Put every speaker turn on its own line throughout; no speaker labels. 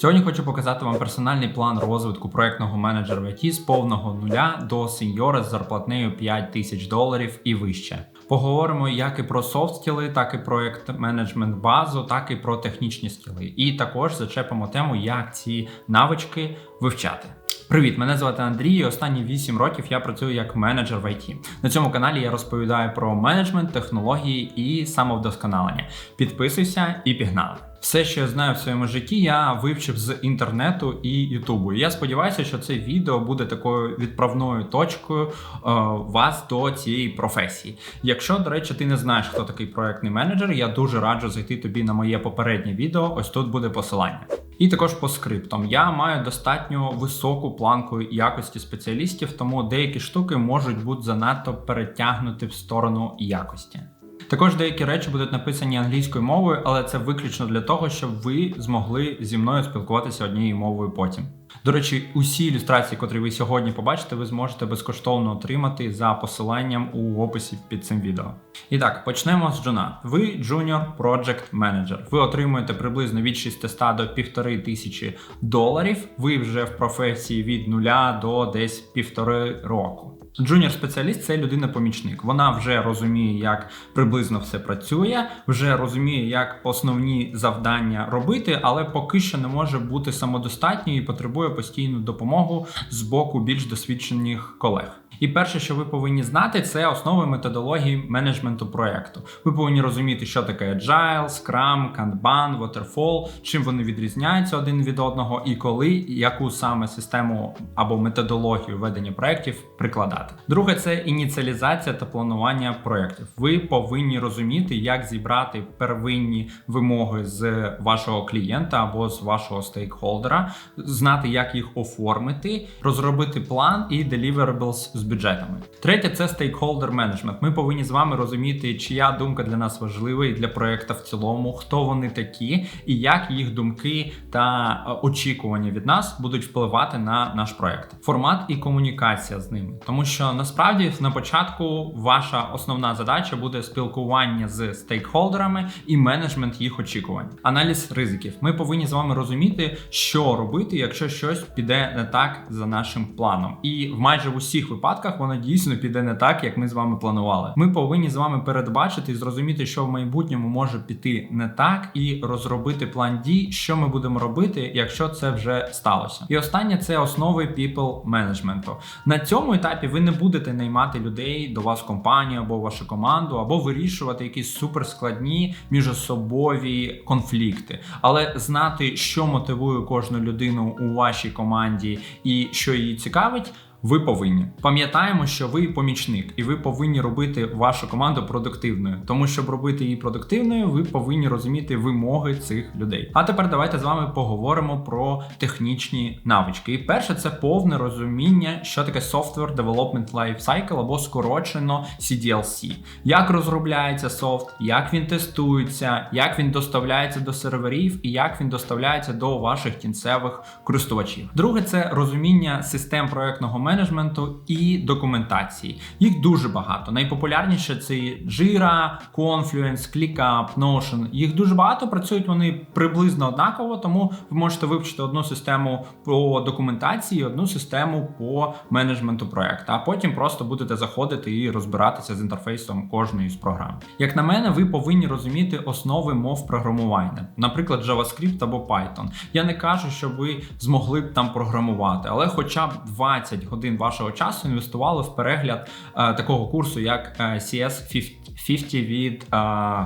Сьогодні хочу показати вам персональний план розвитку проектного менеджера в IT з повного нуля до сеньора з зарплатнею 5 тисяч доларів і вище. Поговоримо як і про софт скіли, так і проект менеджмент базу, так і про технічні скіли. І також зачепимо тему, як ці навички вивчати. Привіт, мене звати Андрій. і Останні 8 років я працюю як менеджер в IT. На цьому каналі я розповідаю про менеджмент, технології і самовдосконалення. Підписуйся і пігнали. Все, що я знаю в своєму житті, я вивчив з інтернету і Ютубу. Я сподіваюся, що це відео буде такою відправною точкою е, вас до цієї професії. Якщо, до речі, ти не знаєш, хто такий проектний менеджер, я дуже раджу зайти тобі на моє попереднє відео. Ось тут буде посилання. І також по скриптам. Я маю достатньо високу планку якості спеціалістів, тому деякі штуки можуть бути занадто перетягнуті в сторону якості. Також деякі речі будуть написані англійською мовою, але це виключно для того, щоб ви змогли зі мною спілкуватися однією мовою потім. До речі, усі ілюстрації, котрі ви сьогодні побачите, ви зможете безкоштовно отримати за посиланням у описі під цим відео. І так, почнемо з джуна. Ви Junior Project Manager. Ви отримуєте приблизно від 600 до 1500 доларів. Ви вже в професії від нуля до десь півтори року. Джуніор спеціаліст це людина-помічник. Вона вже розуміє, як приблизно все працює, вже розуміє, як основні завдання робити, але поки що не може бути самодостатньою і потребує постійну допомогу з боку більш досвідчених колег. І перше, що ви повинні знати, це основи методології менеджменту проекту. Ви повинні розуміти, що таке Agile, Scrum, Kanban, Waterfall, чим вони відрізняються один від одного, і коли яку саме систему або методологію ведення проєктів прикладати. Друге, це ініціалізація та планування проєктів. Ви повинні розуміти, як зібрати первинні вимоги з вашого клієнта або з вашого стейкхолдера, знати, як їх оформити, розробити план і deliverables з бюджетами. Третє це стейкхолдер менеджмент. Ми повинні з вами розуміти, чия думка для нас важлива і для проекту в цілому, хто вони такі, і як їх думки та е, очікування від нас будуть впливати на наш проект. Формат і комунікація з ними, тому що насправді на початку ваша основна задача буде спілкування з стейкхолдерами і менеджмент їх очікувань. Аналіз ризиків. Ми повинні з вами розуміти, що робити, якщо щось піде не так за нашим планом, і в майже в усіх випадках випадках воно дійсно піде не так, як ми з вами планували. Ми повинні з вами передбачити і зрозуміти, що в майбутньому може піти не так, і розробити план дій, що ми будемо робити, якщо це вже сталося. І останнє це основи people менеджменту. На цьому етапі ви не будете наймати людей до вас компанію або вашу команду, або вирішувати якісь суперскладні міжособові конфлікти, але знати, що мотивує кожну людину у вашій команді і що її цікавить. Ви повинні пам'ятаємо, що ви помічник, і ви повинні робити вашу команду продуктивною. Тому щоб робити її продуктивною, ви повинні розуміти вимоги цих людей. А тепер давайте з вами поговоримо про технічні навички. І перше, це повне розуміння, що таке Software Development Life Cycle або скорочено CDLC. Як розробляється софт, як він тестується, як він доставляється до серверів і як він доставляється до ваших кінцевих користувачів. Друге, це розуміння систем проектного менеджменту менеджменту і документації. Їх дуже багато. Найпопулярніше це Jira, Confluence, ClickUp, Notion. Їх дуже багато. Працюють вони приблизно однаково, тому ви можете вивчити одну систему по документації, одну систему по менеджменту проекту, а потім просто будете заходити і розбиратися з інтерфейсом кожної з програм. Як на мене, ви повинні розуміти основи мов програмування, наприклад, JavaScript або Python. Я не кажу, що ви змогли б там програмувати, але хоча б 20 годин годин вашого часу інвестували в перегляд е, такого курсу, як е, CS 50 від е,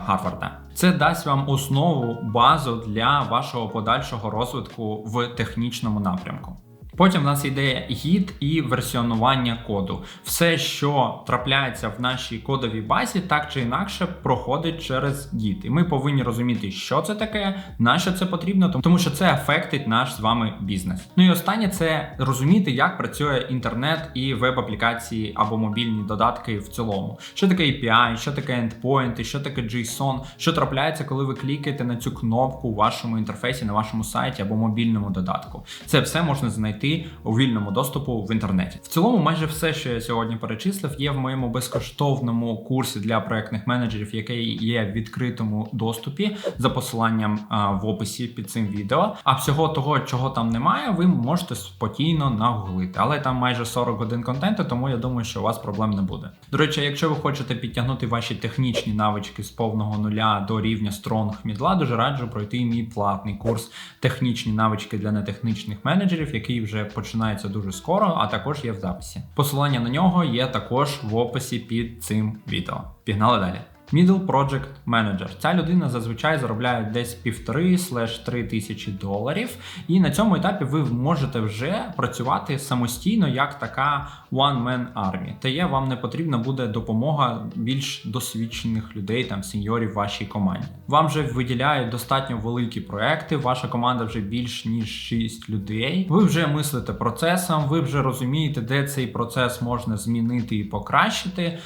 Гарварда. Це дасть вам основу базу для вашого подальшого розвитку в технічному напрямку. Потім в нас йде гід і версіонування коду. Все, що трапляється в нашій кодовій базі, так чи інакше проходить через гід. І ми повинні розуміти, що це таке, на що це потрібно, тому що це ефектить наш з вами бізнес. Ну і останнє це розуміти, як працює інтернет і веб-аплікації або мобільні додатки в цілому. Що таке API, що таке endpoint, що таке JSON, що трапляється, коли ви клікаєте на цю кнопку у вашому інтерфейсі, на вашому сайті або мобільному додатку. Це все можна знайти знайти у вільному доступу в інтернеті. В цілому, майже все, що я сьогодні перечислив, є в моєму безкоштовному курсі для проектних менеджерів, який є в відкритому доступі за посиланням в описі під цим відео. А всього того, чого там немає, ви можете спокійно нагуглити. Але там майже 40 годин контенту, тому я думаю, що у вас проблем не буде. До речі, якщо ви хочете підтягнути ваші технічні навички з повного нуля до рівня Strong Мідла, дуже раджу пройти мій платний курс технічні навички для нетехнічних менеджерів, який вже починається дуже скоро, а також є в записі. Посилання на нього є також в описі під цим відео. Пігнали далі. Middle Project Manager. Ця людина зазвичай заробляє десь півтори слеш три тисячі доларів, і на цьому етапі ви можете вже працювати самостійно як така one-man army. Та є вам не потрібна буде допомога більш досвідчених людей, там сеньорів вашій команді. Вам вже виділяють достатньо великі проекти. Ваша команда вже більш ніж 6 людей. Ви вже мислите процесом, ви вже розумієте, де цей процес можна змінити і покращити. Е,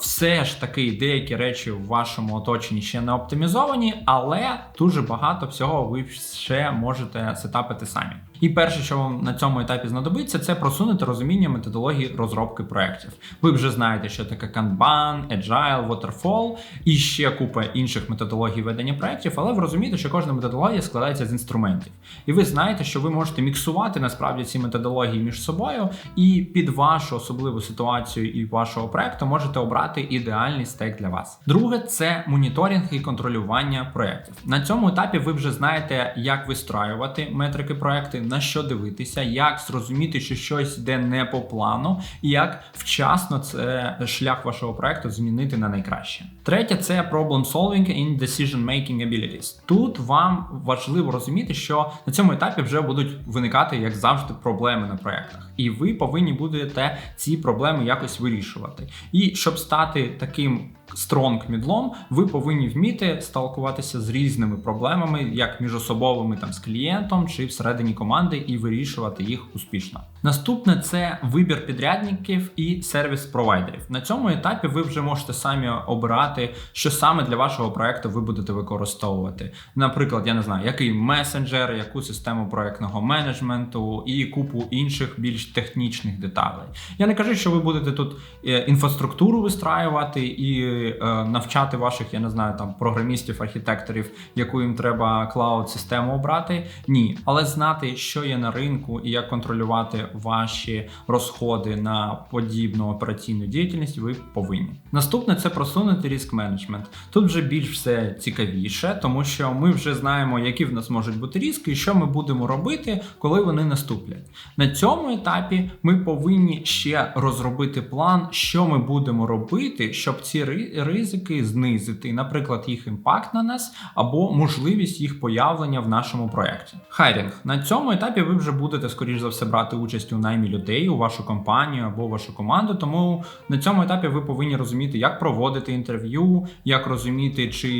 Все ж таки, деякі речі в вашому оточенні ще не оптимізовані, але дуже багато всього ви ще можете сетапити самі. І перше, що вам на цьому етапі знадобиться, це просунути розуміння методології розробки проєктів. Ви вже знаєте, що таке Kanban, Agile, Waterfall і ще купа інших методологій ведення проєктів, але ви розумієте, що кожна методологія складається з інструментів. І ви знаєте, що ви можете міксувати насправді ці методології між собою, і під вашу особливу ситуацію і вашого проєкту можете обрати ідеальний стек для вас. Друге, це моніторинг і контролювання проєктів. На цьому етапі ви вже знаєте, як вистраювати метрики проєкти, на що дивитися, як зрозуміти, що щось йде не по плану, і як вчасно це шлях вашого проєкту змінити на найкраще. Третє це problem solving and decision making abilities. Тут вам важливо розуміти, що на цьому етапі вже будуть виникати, як завжди, проблеми на проєктах, і ви повинні будете ці проблеми якось вирішувати. І щоб стати таким стронг мідлом, ви повинні вміти сталкуватися з різними проблемами, як міжособовими там з клієнтом чи всередині команди, і вирішувати їх успішно. Наступне це вибір підрядників і сервіс-провайдерів. На цьому етапі ви вже можете самі обирати, що саме для вашого проекту ви будете використовувати. Наприклад, я не знаю, який месенджер, яку систему проектного менеджменту і купу інших більш технічних деталей. Я не кажу, що ви будете тут е, інфраструктуру вистраювати і е, навчати ваших, я не знаю, там програмістів, архітекторів, яку їм треба клауд-систему обрати. Ні, але знати, що є на ринку і як контролювати ваші розходи на подібну операційну діяльність, ви повинні. Наступне це просунути риск менеджмент. Тут вже більш все цікавіше, тому що ми вже знаємо, які в нас можуть бути ризики, і що ми будемо робити, коли вони наступлять. На цьому етапі ми повинні ще розробити план, що ми будемо робити, щоб ці ризики знизити, наприклад, їх імпакт на нас або можливість їх появлення в нашому проєкті. Хайрінг на цьому етапі ви вже будете скоріш за все брати участь у наймі людей у вашу компанію або вашу команду. Тому на цьому етапі ви повинні розуміти, як проводити інтерв'ю, як розуміти, чи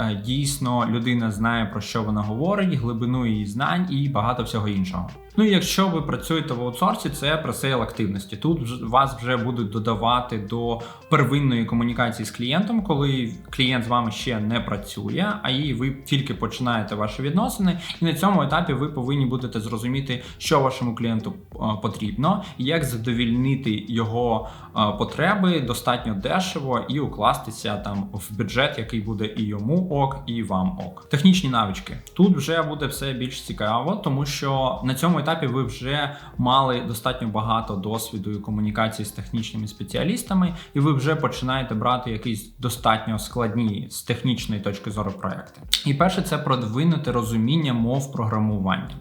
е, дійсно людина знає про що вона говорить, глибину її знань і багато всього іншого. Ну і якщо ви працюєте в аутсорсі, це пресейл активності. Тут вас вже будуть додавати до первинної комунікації з клієнтом, коли клієнт з вами ще не працює, а і ви тільки починаєте ваші відносини. І на цьому етапі ви повинні будете зрозуміти, що вашому клієнту е, потрібно, як задовільнити його е, потреби достатньо дешево і укластися там в бюджет, який буде і йому ок, і вам ок. Технічні навички тут вже буде все більш цікаво, тому що на цьому етапі ви вже мали достатньо багато досвіду і комунікації з технічними спеціалістами, і ви вже починаєте брати якісь достатньо складні з технічної точки зору проекти. І перше, це продвинути розуміння мов програмування.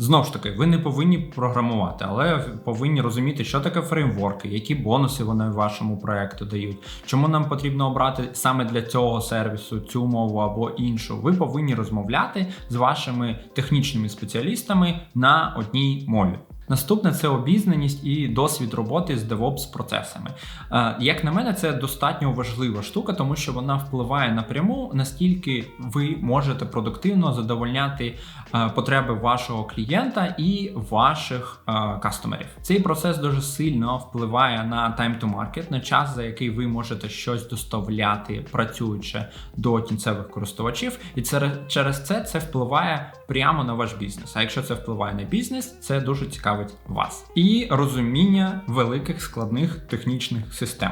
Знову ж таки, ви не повинні програмувати, але повинні розуміти, що таке фреймворки, які бонуси вони вашому проекту дають, чому нам потрібно обрати саме для цього сервісу цю мову або іншу. Ви повинні розмовляти з вашими технічними спеціалістами на одній мові. Наступне це обізнаність і досвід роботи з DevOps процесами. Е, як на мене, це достатньо важлива штука, тому що вона впливає напряму, наскільки ви можете продуктивно задовольняти е, потреби вашого клієнта і ваших е, кастомерів. Цей процес дуже сильно впливає на time to market, на час, за який ви можете щось доставляти, працюючи до кінцевих користувачів, і це через це це впливає прямо на ваш бізнес. А якщо це впливає на бізнес, це дуже цікавить вас, і розуміння великих складних технічних систем.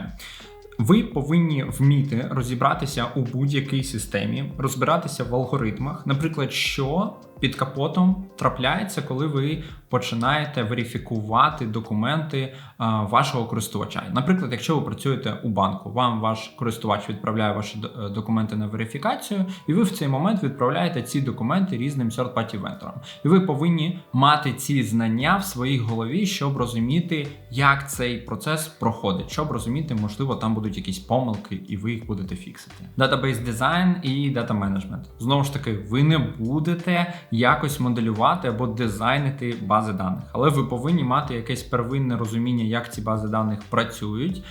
Ви повинні вміти розібратися у будь-якій системі, розбиратися в алгоритмах, наприклад, що під капотом трапляється, коли ви починаєте верифікувати документи а, вашого користувача. Наприклад, якщо ви працюєте у банку, вам ваш користувач відправляє ваші документи на верифікацію, і ви в цей момент відправляєте ці документи різним third-party вендорам. І ви повинні мати ці знання в своїй голові, щоб розуміти, як цей процес проходить, щоб розуміти, можливо, там будуть якісь помилки, і ви їх будете фіксити. Database дизайн і дата менеджмент. Знову ж таки, ви не будете якось моделювати або дизайнити бази даних, але ви повинні мати якесь первинне розуміння, як ці бази даних працюють,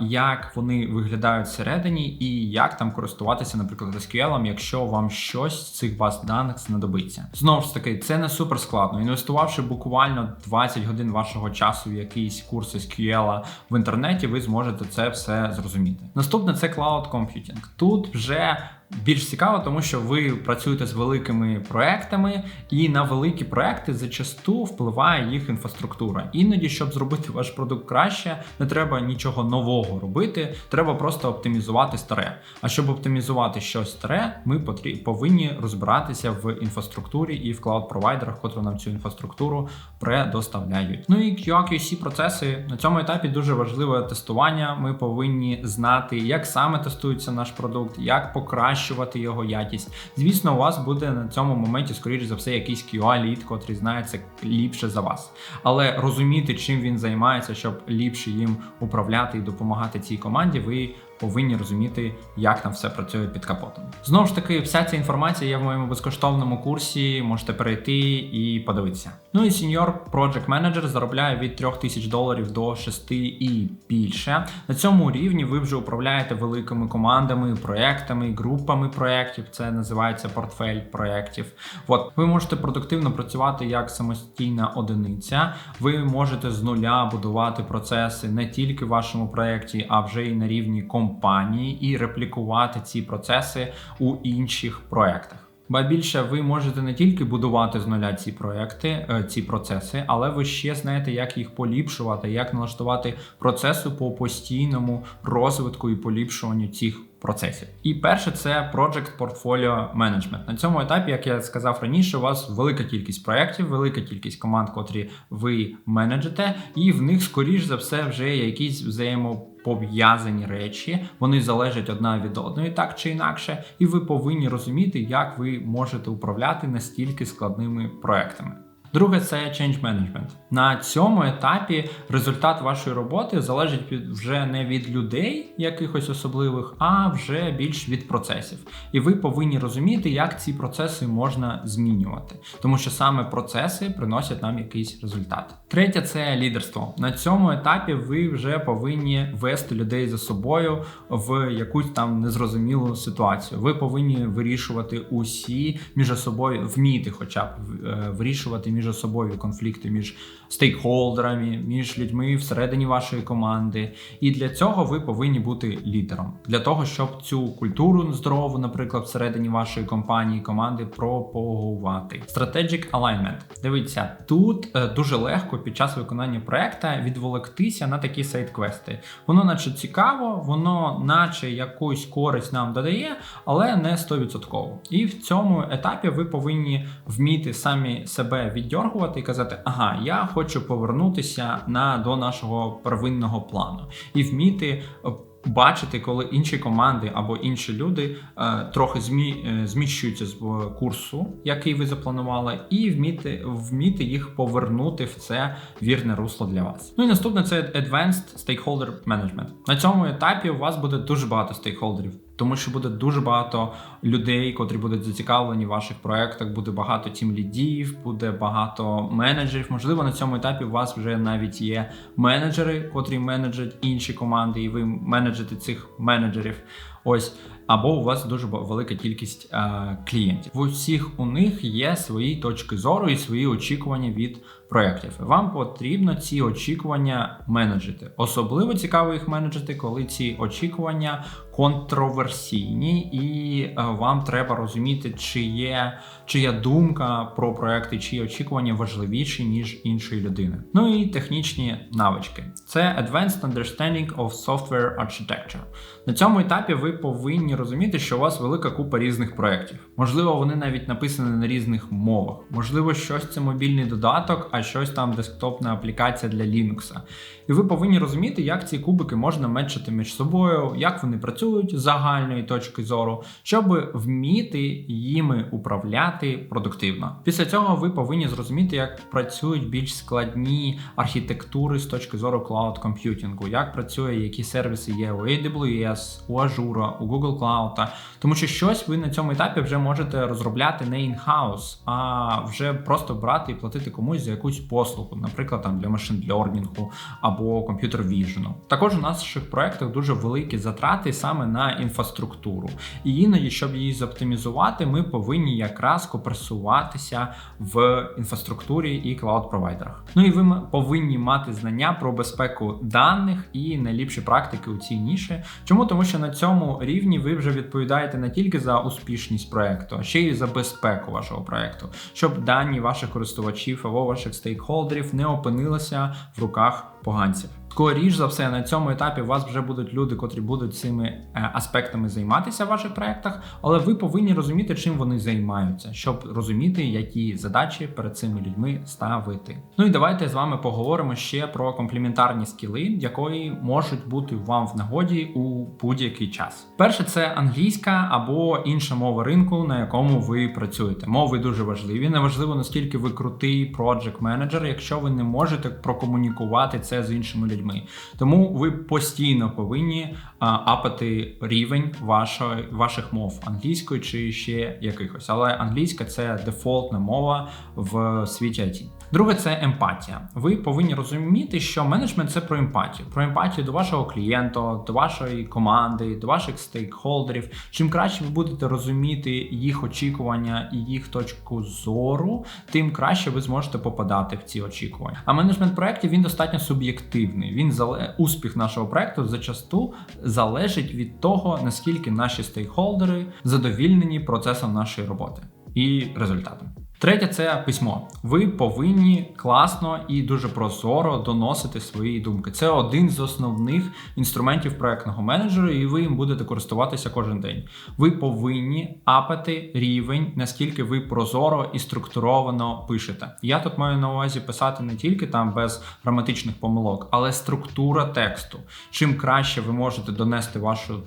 як вони виглядають всередині, і як там користуватися, наприклад, SQL, якщо вам щось з цих баз даних знадобиться. Знову ж таки, це не супер складно. Інвестувавши буквально 20 годин вашого часу в якийсь курс SQL в інтернеті, ви зможете це все зрозуміти. Наступне це Cloud Computing. Тут вже більш цікаво, тому що ви працюєте з великими проектами, і на великі проекти зачасту впливає їх інфраструктура. Іноді, щоб зробити ваш продукт краще, не треба нічого нового робити, треба просто оптимізувати старе. А щоб оптимізувати щось старе, ми повинні розбиратися в інфраструктурі і в клауд-провайдерах, котрі нам цю інфраструктуру предоставляють. Ну і QA-QC процеси на цьому етапі дуже важливе тестування. Ми повинні знати, як саме тестується наш продукт, як покращувати його якість. Звісно, у вас буде на цьому моменті, скоріш за все, якийсь QA-лід, котрий знається ліпше за вас. Але розуміти, чим він займається, щоб ліпше їм управляти і допомагати цій команді, ви повинні розуміти, як там все працює під капотом. Знову ж таки, вся ця інформація є в моєму безкоштовному курсі. Можете перейти і подивитися. Ну і Senior Project Manager заробляє від 3000 доларів до 6 і більше. На цьому рівні ви вже управляєте великими командами, проектами, групами проєктів. Це називається портфель проєктів. От ви можете продуктивно працювати як самостійна одиниця. Ви можете з нуля будувати процеси не тільки в вашому проєкті, а вже і на рівні компанії, і реплікувати ці процеси у інших проектах. Ба більше ви можете не тільки будувати з нуля ці проекти, е, ці процеси, але ви ще знаєте, як їх поліпшувати, як налаштувати процеси по постійному розвитку і поліпшуванню цих процесів. І перше це Project Portfolio Management. На цьому етапі, як я сказав раніше, у вас велика кількість проєктів, велика кількість команд, котрі ви менеджете, і в них, скоріш за все, вже є якісь взаємо. Пов'язані речі, вони залежать одна від одної, так чи інакше, і ви повинні розуміти, як ви можете управляти настільки складними проектами. Друге це change management. На цьому етапі результат вашої роботи залежить вже не від людей, якихось особливих, а вже більш від процесів. І ви повинні розуміти, як ці процеси можна змінювати, тому що саме процеси приносять нам якийсь результат. Третє це лідерство. На цьому етапі ви вже повинні вести людей за собою в якусь там незрозумілу ситуацію. Ви повинні вирішувати усі між собою, вміти, хоча б е, вирішувати між собою конфлікти між стейкхолдерами, між людьми всередині вашої команди. І для цього ви повинні бути лідером. Для того, щоб цю культуру здорову, наприклад, всередині вашої компанії, команди пропагувати. Strategic alignment. Дивіться, тут е, дуже легко під час виконання проекта відволектися на такі сайт-квести. Воно, наче цікаво, воно, наче якусь користь нам додає, але не 100%. І в цьому етапі ви повинні вміти самі себе віддергувати і казати, ага, я хочу повернутися на до нашого первинного плану і вміти. е, Бачити, коли інші команди або інші люди е, трохи змі, е, зміщуються з е, курсу, який ви запланували, і вміти, вміти їх повернути в це вірне русло для вас. Ну і наступне це Advanced Stakeholder Management. На цьому етапі у вас буде дуже багато стейкхолдерів. Тому що буде дуже багато людей, котрі будуть зацікавлені в ваших проектах, буде багато тім лідів, буде багато менеджерів. Можливо, на цьому етапі у вас вже навіть є менеджери, котрі менеджать інші команди, і ви менеджите цих менеджерів. Ось. Або у вас дуже велика кількість е, клієнтів. В усіх у них є свої точки зору і свої очікування від проєктів. Вам потрібно ці очікування менеджити. Особливо цікаво їх менеджити, коли ці очікування контроверсійні, і е, вам треба розуміти, чи є чия думка про проекти, чиї очікування важливіші ніж іншої людини. Ну і технічні навички. Це Advanced Understanding of Software Architecture. На цьому етапі ви повинні розуміти, що у вас велика купа різних проєктів. Можливо, вони навіть написані на різних мовах. Можливо, щось це мобільний додаток, а щось там десктопна аплікація для Linux. І ви повинні розуміти, як ці кубики можна мечити між собою, як вони працюють з загальної точки зору, щоб вміти їми управляти продуктивно. Після цього ви повинні зрозуміти, як працюють більш складні архітектури з точки зору клауд комп'ютінгу, як працює, які сервіси є у AWS, у Azure, у Google Cloud. Тому що щось ви на цьому етапі вже можете розробляти не in-house, а вже просто брати і платити комусь за якусь послугу, наприклад, там для машин лернінгу або комп'ютер віжену. Також у наших проєктах дуже великі затрати саме на інфраструктуру. І іноді, щоб її зоптимізувати, ми повинні якраз копросуватися в інфраструктурі і клауд-провайдерах. Ну і ви повинні мати знання про безпеку даних і найліпші практики у цій ніші. Чому? Тому що на цьому рівні ви вже відповідаєте не тільки за успішність проекту, а ще й за безпеку вашого проекту, щоб дані ваших користувачів або ваших стейкхолдерів не опинилися в руках поганців. Скоріш за все, на цьому етапі у вас вже будуть люди, котрі будуть цими е, аспектами займатися в ваших проектах, але ви повинні розуміти, чим вони займаються, щоб розуміти, які задачі перед цими людьми ставити. Ну і давайте з вами поговоримо ще про комплементарні скіли, якої можуть бути вам в нагоді у будь-який час. Перше, це англійська або інша мова ринку, на якому ви працюєте. Мови дуже важливі. Неважливо наскільки ви крутий project менеджер, якщо ви не можете прокомунікувати це з іншими людьми. Тому ви постійно повинні апати рівень вашої, ваших мов англійської чи ще якихось. Але англійська це дефолтна мова в світі IT. Друге, це емпатія. Ви повинні розуміти, що менеджмент це про емпатію, про емпатію до вашого клієнта, до вашої команди, до ваших стейкхолдерів. Чим краще ви будете розуміти їх очікування і їх точку зору, тим краще ви зможете попадати в ці очікування. А менеджмент проєктів він достатньо суб'єктивний. Він зале... успіх нашого проекту зачасту залежить від того, наскільки наші стейкхолдери задовільнені процесом нашої роботи і результатом. Третє це письмо. Ви повинні класно і дуже прозоро доносити свої думки. Це один з основних інструментів проектного менеджера, і ви їм будете користуватися кожен день. Ви повинні апати рівень, наскільки ви прозоро і структуровано пишете. Я тут маю на увазі писати не тільки там без граматичних помилок, але структура тексту. Чим краще ви можете донести вашу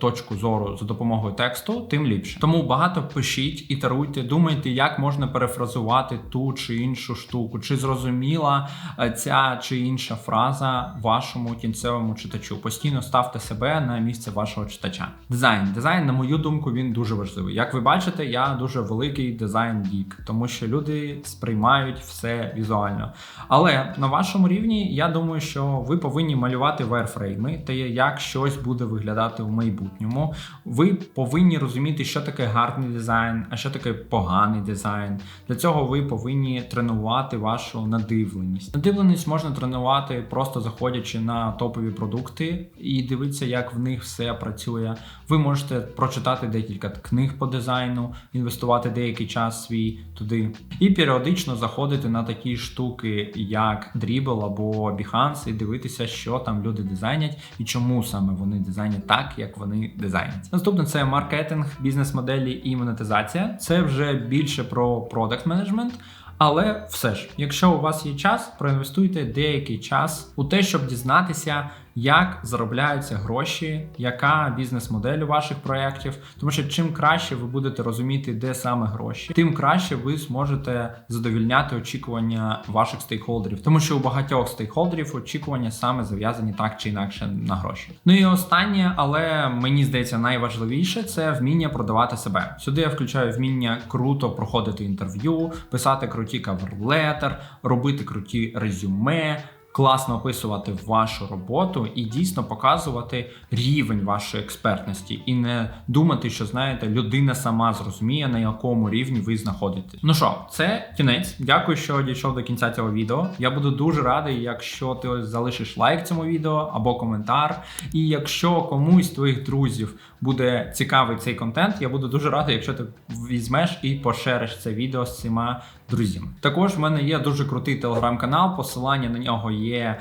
точку зору за допомогою тексту, тим ліпше. Тому багато пишіть, ітеруйте, думайте, як можна перефразувати ту чи іншу штуку, чи зрозуміла е, ця чи інша фраза вашому кінцевому читачу. Постійно ставте себе на місце вашого читача. Дизайн. Дизайн, на мою думку, він дуже важливий. Як ви бачите, я дуже великий дизайн-гік, тому що люди сприймають все візуально. Але на вашому рівні я думаю, що ви повинні малювати вайрфрейми, та як щось буде виглядати у майбутньому. Ви повинні розуміти, що таке гарний дизайн, а що таке поганий дизайн. Для цього ви повинні тренувати вашу надивленість. Надивленість можна тренувати просто заходячи на топові продукти і дивитися, як в них все працює. Ви можете прочитати декілька книг по дизайну, інвестувати деякий час свій туди, і періодично заходити на такі штуки, як Dribble або Behance, і дивитися, що там люди дизайнять і чому саме вони дизайнять так, як вони дизайнять. Наступне це маркетинг, бізнес-моделі і монетизація. Це вже більше про продакт менеджмент. Але все ж, якщо у вас є час, проінвестуйте деякий час у те, щоб дізнатися, як заробляються гроші, яка бізнес-модель у ваших проєктів. Тому що чим краще ви будете розуміти, де саме гроші, тим краще ви зможете задовільняти очікування ваших стейкхолдерів. Тому що у багатьох стейкхолдерів очікування саме зав'язані так чи інакше на гроші. Ну і останнє, але мені здається, найважливіше це вміння продавати себе. Сюди я включаю вміння круто проходити інтерв'ю, писати круті каверлетер, робити круті резюме класно описувати вашу роботу і дійсно показувати рівень вашої експертності, і не думати, що знаєте, людина сама зрозуміє, на якому рівні ви знаходитесь. Ну що, це кінець. Дякую, що дійшов до кінця цього відео. Я буду дуже радий, якщо ти залишиш лайк цьому відео або коментар. І якщо комусь з твоїх друзів буде цікавий цей контент, я буду дуже радий, якщо ти візьмеш і пошериш це відео з цими друзями. Також в мене є дуже крутий телеграм-канал. Посилання на нього є е,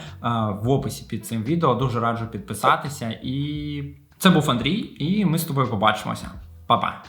в описі під цим відео. Дуже раджу підписатися. І це був Андрій, і ми з тобою побачимося. Па-па!